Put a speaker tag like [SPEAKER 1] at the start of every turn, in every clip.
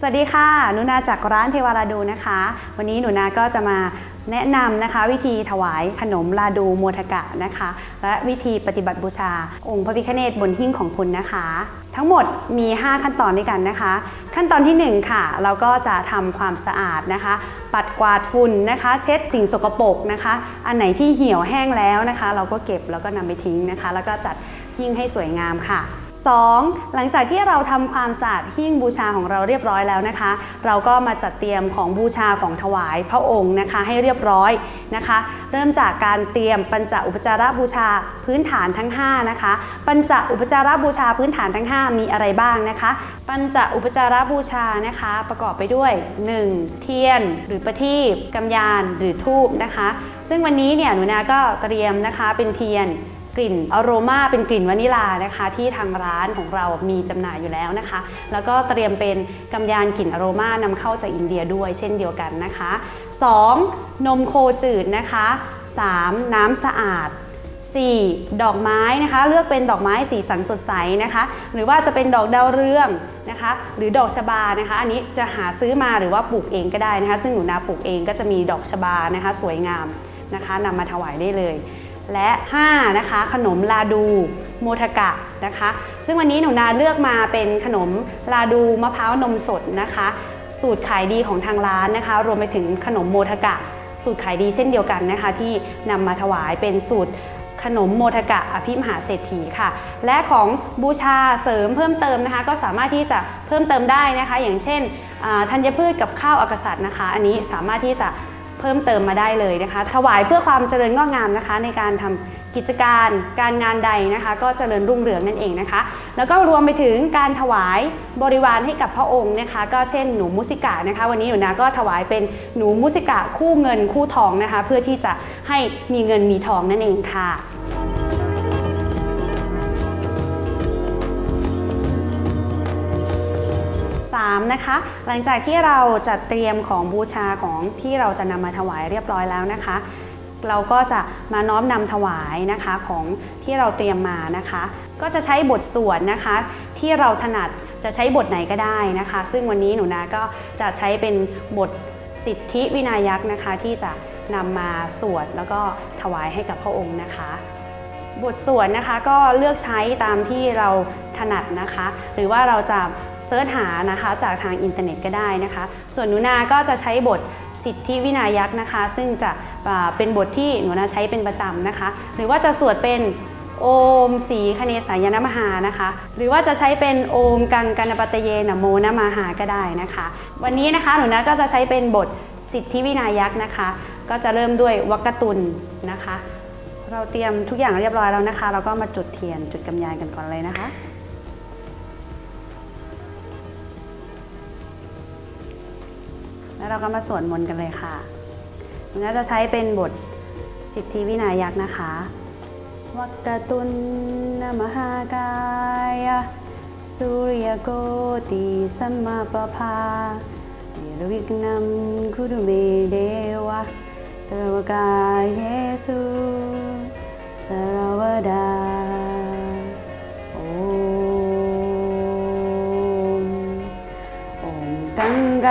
[SPEAKER 1] สวัสดีค่ะ หนูนาจากร้านเทวาราดูนะคะ วันนี้หนูนาก็จะมาแนะนำนะคะวิธีถวายขนมลาดูโมทกะนะคะ และวิธีปฏิบัติบูชา องค์พระพิฆเนศบนหิ้งของคุณนะคะ ทั้งหมดมี 5 ขั้นตอนด้วยกันนะคะ ขั้นตอนที่ 1 ค่ะ เราก็จะทำความสะอาดนะคะ ปัดกวาดฝุ่นนะคะ เช็ดสิ่งสกปรกนะคะ อันไหนที่เหี่ยวแห้งแล้วนะคะ เราก็เก็บแล้วก็นำไปทิ้งนะคะ แล้วก็จัดหิ้งให้สวยงามค่ะ 2. หลังจากที่เราทำความสะอาดหิ้งบูชาของเราเรียบร้อยแล้วนะคะ เราก็มาจัดเตรียมของบูชาของถวายพระองค์นะคะให้เรียบร้อยนะคะ เริ่มจากการเตรียมปัญจอุปจาระบูชาพื้นฐานทั้ง 5 นะคะ ปัญจอุปจาระบูชาพื้นฐานทั้ง 5 มีอะไรบ้างนะคะ ปัญจอุปจาระบูชานะคะ ประกอบไปด้วย 1. เทียน หรือประทีปกำยานหรือทูบนะคะ ซึ่งวันนี้เนี่ยหนูนาก็เตรียมนะคะเป็นเทียน กลิ่นอโรมาเป็นกลิ่นวานิลานะคะ ที่ทางร้านของเรามีจำหน่ายอยู่แล้วนะคะ แล้วก็เตรียมเป็นกำยานกลิ่นอโรมานำเข้าจากอินเดียด้วยเช่นเดียวกันนะคะ 2. นมโคจืดนะคะ 3. น้ำสะอาด 4. ดอกไม้นะคะ เลือกเป็นดอกไม้สีสันสดใสนะคะ หรือว่าจะเป็นดอกดาวเรืองนะคะ หรือดอกชบานะคะ อันนี้จะหาซื้อมาหรือว่าปลูกเองก็ได้นะคะ ซึ่งหนูนาปลูกเองก็จะมีดอกชบานะคะ สวยงามนะคะนำมาถวายได้เลย และ 5 นะคะ ขนมลาดูโมทกะนะคะ ซึ่งวันนี้หนูนาเลือกมาเป็นขนมลาดูมะพร้าวนมสดนะคะ สูตรขายดีของทางร้านนะคะ รวมไปถึงขนมโมทกะ สูตรขายดีเช่นเดียวกันนะคะ ที่นำมาถวายเป็นสูตรขนมโมทกะอภิมหาเศรษฐีค่ะ และของบูชาเสริมเพิ่มเติมนะคะ ก็สามารถที่จะเพิ่มเติมได้นะคะ อย่างเช่นธัญพืชกับข้าวอากาศนะคะ อันนี้สามารถที่จะ เพิ่มเติมมาได้เลยนะคะ ถวายเพื่อความเจริญงอกงามนะคะ ในการทำกิจการการงานใดนะคะ ก็เจริญรุ่งเรืองนั่นเองนะคะ แล้วก็รวมไปถึงการถวายบริวารให้กับพระองค์นะคะ ก็เช่นหนูมุสิกะนะคะ วันนี้หนูนาก็ถวายเป็นหนูมุสิกะคู่เงินคู่ทองนะคะ เพื่อที่จะให้มีเงินมีทองนั่นเองค่ะ 3นะคะ หลังจากที่เราจัดเตรียมของบูชาของที่เราจะนำมาถวายเรียบร้อยแล้วนะคะ เราก็จะมาน้อมนำถวายนะคะของที่เราเตรียมมานะคะ ก็จะใช้บทสวดนะคะ ที่เราถนัดจะใช้บทไหนก็ได้นะคะ ซึ่งวันนี้หนูนาก็จะใช้เป็นบทสิทธิวินายักษ์นะคะ ที่จะนำมาสวดแล้วก็ถวายให้กับพระองค์นะคะบทสวดนะคะก็เลือกใช้ตามที่เราถนัดนะคะ หรือว่าเราจะ เสิร์ชหานะคะจากทางอินเทอร์เน็ตก็ได้นะคะ ส่วนหนูนาก็จะใช้บทสิทธิวินายักษ์นะคะ ซึ่งจะเป็นบทที่หนูนาใช้เป็นประจำนะคะ หรือว่าจะสวดเป็นโอมสีคเนสายนมหานะคะ หรือว่าจะใช้เป็นโอมกังกันปตเยนะโมนะมาหาก็ได้นะคะ วันนี้นะคะหนูนาก็จะใช้เป็นบทสิทธิวินายักษ์นะคะ ก็จะเริ่มด้วยวักกตุลนะคะ เราเตรียมทุกอย่างเรียบร้อยแล้วนะคะ เราก็มาจุดเทียนจุดกำยานกันก่อนเลยนะคะ แล้วเราก็มาสวดมนต์กันเลยค่ะมันก็จะใช้เป็นบทสิทธิวินายักษ์นะคะวักกตุนนมหากายะสุริยโกติสัมมาปภาเนรวิกนัมคุรุเมเดวะสรวกายเยสุสรวดา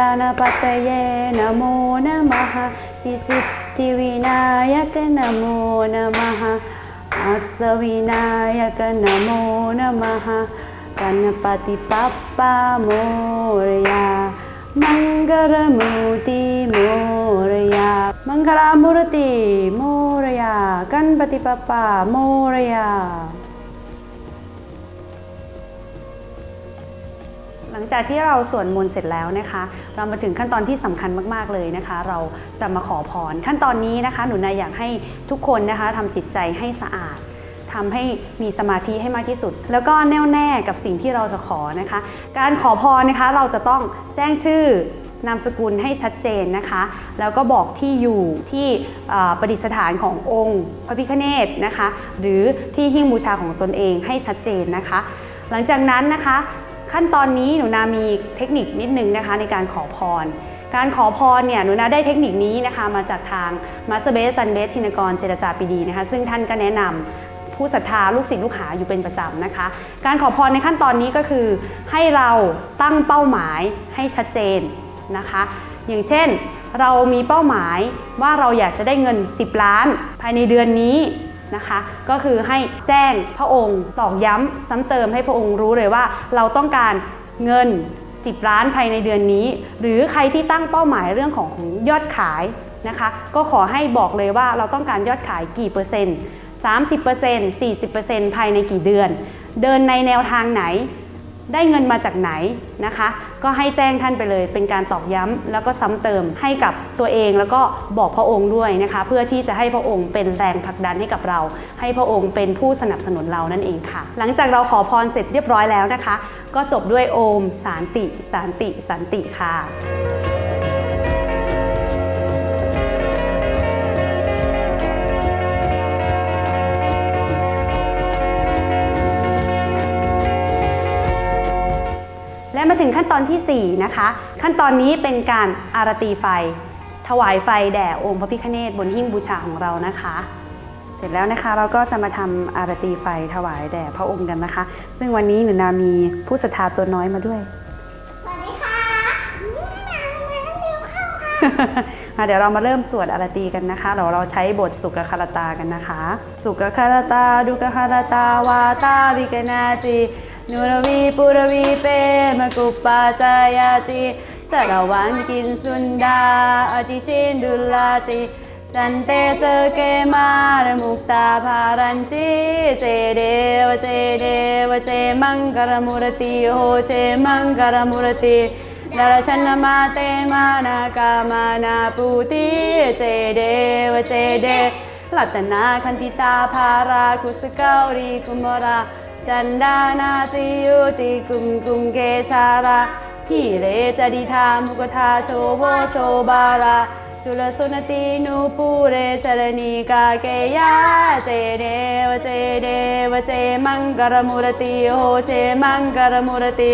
[SPEAKER 1] गङ्गानपतये नमो नमः। सिसिद्धिविनायक नमो नमः। मत्स्यविनायक नमो नमः। गणपतिपप्पा मोरया। मङ्गलमूर्ति मोरया। मङ्गलमूर्ति मोरया। गणपतिपप्पा मोरया। ลังจากที่เราสวดมนต์เสร็จแล้วนะคะ เรามาถึงขั้นตอนที่สำคัญมากๆเลยนะคะ เราจะมาขอพร ขั้นตอนนี้นะคะ หนูนายอยากให้ทุกคนนะคะทำจิตใจให้สะอาดทำให้มีสมาธิให้มากที่สุด แล้วก็แน่วแน่กับสิ่งที่เราจะขอนะคะ การขอพรนะคะ เราจะต้องแจ้งชื่อนามสกุลให้ชัดเจนนะคะ แล้วก็บอกที่อยู่ที่ประดิษฐานขององค์พระพิฆเนศนะคะ หรือที่หิ้งบูชาของตนเองให้ชัดเจนนะคะ หลังจากนั้นนะคะ ขั้นตอนนี้หนูนามีเทคนิคนิดนึงนะคะในการขอพร การขอพรเนี่ยหนูนาได้เทคนิคนี้นะคะมาจากทางมาสเบสจันเบสธินกรเจรจาปีดีนะคะซึ่งท่านก็แนะนำผู้ศรัทธาลูกศิษย์ลูกหาอยู่เป็นประจำนะคะ การขอพรในขั้นตอนนี้ก็คือ ให้เราตั้งเป้าหมายให้ชัดเจนนะคะ อย่างเช่นเรามีเป้าหมายว่าเราอยากจะได้เงิน 10 ล้าน ภายในเดือนนี้ นะคะ ก็คือให้แจ้งพระองค์ตอกย้ำซ้ำเติมให้พระองค์รู้เลยว่า เราต้องการเงิน 10 ล้านภายในเดือนนี้ หรือใครที่ตั้งเป้าหมายเรื่องของของยอดขายนะคะ ก็ขอให้บอกเลยว่าเราต้องการยอดขายกี่เปอร์เซ็นต์30% 40%ภายในกี่เดือนเดินในแนวทางไหน ได้เงินมาจากไหนนะคะ ก็ให้แจ้งท่านไปเลย เป็นการตอกย้ำแล้วก็ซ้ำเติมให้กับตัวเองแล้วก็บอกพระองค์ด้วยนะคะ เพื่อที่จะให้พระองค์เป็นแรงผลักดันให้กับเรา ให้พระองค์เป็นผู้สนับสนุนเรานั่นเองค่ะ หลังจากเราขอพรเสร็จเรียบร้อยแล้วนะคะ ก็จบด้วยโอมสานติสานติสันติค่ะ มาถึงขั้นตอนทีสี่ 4 นะคะ ขั้นตอนนี้เป็นการอารตีไฟ ถวายไฟแด่องค์พระพิฆเนศบนหิ้งบูชาของเรานะคะ เสร็จแล้วนะคะเราก็จะมาทำอารตีไฟถวายแด่พระองค์กันนะคะ ซึ่งวันนี้หนูนามีผู้ศรัทธาตัวน้อยมาด้วย
[SPEAKER 2] สวัสดีค่ะอืมมามาเร็วเข้าค่ะ
[SPEAKER 1] อะเดี๋ยวเรามาเริ่มสวดอารตีกันนะคะเราเราใช้บทสุกคารตากันนะคะ สุกคารตาดุกคารตาวาตาวิกนาจิ นุรวีปุรวีเปมกุปปาจายาจีสารวันกินสุนดาอธิชินดุลาจีจันเตเจเกมารมุกตาภารันจีเจเดวเจเดวเจมังกรมุรติโหเจมังกรมุรติดารชนมาเตมานากามานาปูติเจเดวเจเดลัตนาคันติตาภาราคุสเการีกุมรา จันดานาติยุติกุมกุมเกชาราขีเลจดิธามุกธาโชโวโชบาลาจุลสุนตินูปูเรชรณีกาเกยาเจเดวเจเดวเจมังกรมุรติโหเจมังกรมุรติ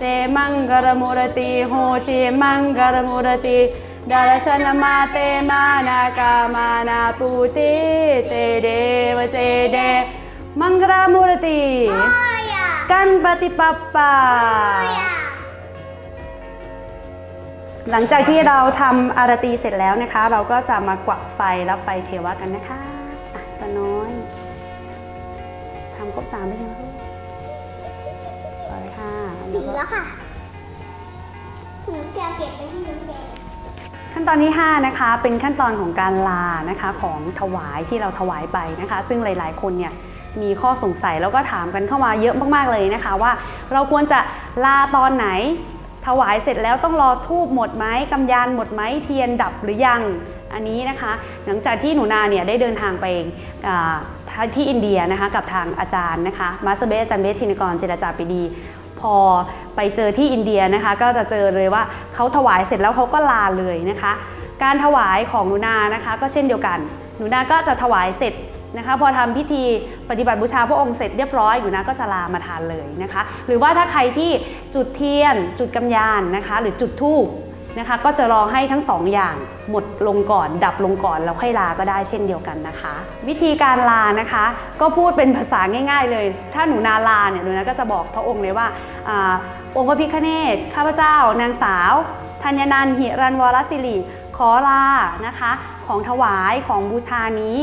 [SPEAKER 1] เจมังกรมุรติโหชิมังกรมุรติดารชนมาเตมานากามานาปูติเจเดวเจเด มังกรมุรติ
[SPEAKER 2] โอ้ยอะ
[SPEAKER 1] กันปฏิปัปปา
[SPEAKER 2] โอ้ยอะ
[SPEAKER 1] หลังจากที่เราทำอารตีเสร็จแล้วนะคะ เราก็จะมากวักไฟรับไฟเทวะกันนะคะอะตาน้อยทำครบสามไปยังลูกพอเลย ค่ะ
[SPEAKER 2] สีแล้วค่ะหนูจะเก็บไปให้หนูเก็บ
[SPEAKER 1] ขั้นตอนที่5นะคะเป็นขั้นตอนของการลานะคะของถวายที่เราถวายไปนะคะ ซึ่งหลาย ๆ คนเนี่ยมีข้อสงสัยแล้วก็ถามกันเข้ามาเยอะมากๆเลยนะคะ ว่าเราควรจะลาตอนไหน ถวายเสร็จแล้วต้องรอทูบหมดไหมกำยานหมดไหมเทียนดับหรือยังอันนี้นะคะ หลังจากที่หนูนาเนี่ยได้เดินทางไปอ่าที่อินเดียนะคะกับทางอาจารย์นะคะมาสเตอร์เบสอาจารย์เบสธินกรเจรจาปีดี พอไปเจอที่อินเดียนะคะ ก็จะเจอเลยว่าเขาถวายเสร็จแล้วเขาก็ลาเลยนะคะ การถวายของหนูนานะคะ ก็เช่นเดียวกัน หนูนาก็จะถวายเสร็จนะคะพอทำพิธีปฏิบัติบูชาพระองค์เสร็จเรียบร้อยอยู่นาก็จะลามาทานเลยนะคะ หรือว่าถ้าใครที่จุดเทียน จุดกำยานนะคะ หรือจุดธูป นะคะ ก็จะรอให้ทั้งสองอย่างหมดลงก่อน ดับลงก่อนแล้วค่อยลาก็ได้เช่นเดียวกันนะคะ วิธีการลานะคะ ก็พูดเป็นภาษาง่าย ๆ เลย ถ้าหนูนาลาเนี่ยหนูนาก็จะบอกพระองค์เลยว่าอองค์พระพิฆเนศข้าพเจ้า นางสาวธัญนันหิรันวรศิริขอลานะคะ ของถวายของบูชานี้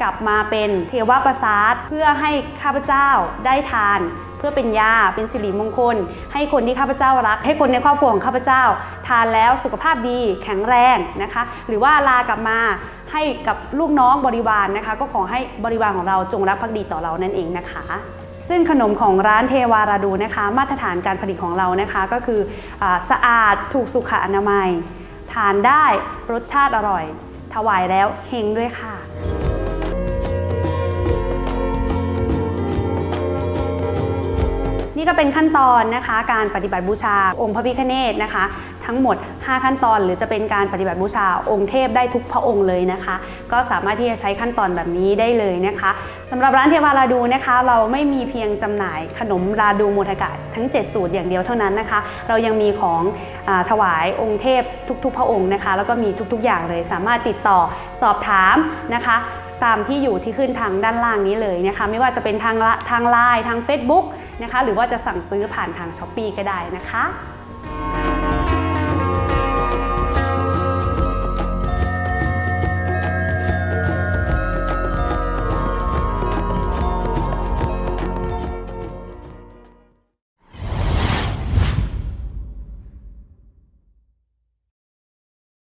[SPEAKER 1] กลับมาเป็นเทวประสาทเพื่อให้ข้าพเจ้าได้ทาน เพื่อเป็นยาเป็นสิริมงคล ให้คนที่ข้าพเจ้ารัก ให้คนในครอบครัวของข้าพเจ้า ทานแล้วสุขภาพดีแข็งแรงนะคะ หรือว่าลากลับมาให้กับลูกน้องบริวารนนะคะ ก็ขอให้บริวารของเราจงรักภักดีต่อเรานั่นเองนะคะซึ่งขนมของร้านเทวาราดูนะคะ มาตรฐานการผลิตของเรานะคะก็คืออสะอาดถูกสุขอนามัย ทานได้รสชาติอร่อย ถวายแล้วเฮงด้วยค่ะ นี่ก็เป็นขั้นตอนนะคะ การปฏิบัติบูชาองค์พระพิฆเนศนะคะ ทั้งหมด 5 ขั้นตอน หรือจะเป็นการปฏิบัติบูชาองค์เทพได้ทุกพระองค์เลยนะคะ ก็สามารถที่จะใช้ขั้นตอนแบบนี้ได้เลยนะคะสำหรับร้านเทวาราดูนะคะ เราไม่มีเพียงจำหน่ายขนมราดูโมทกะทั้ง 7 สูตรอย่างเดียวเท่านั้นนะคะ เรายังมีของอถวายองค์เทพทุก ๆ พระองค์นะคะ แล้วก็มีทุกๆอย่างเลยสามารถติดต่อสอบถามนะคะ ตามที่อยู่ที่ขึ้นทางด้านล่างนี้เลยนะคะ ไม่ว่าจะเป็นทางละทางไลน์ทาง Facebook นะคะ หรือว่าจะสั่งซื้อผ่านทางช้อปปีก็ได้นะคะ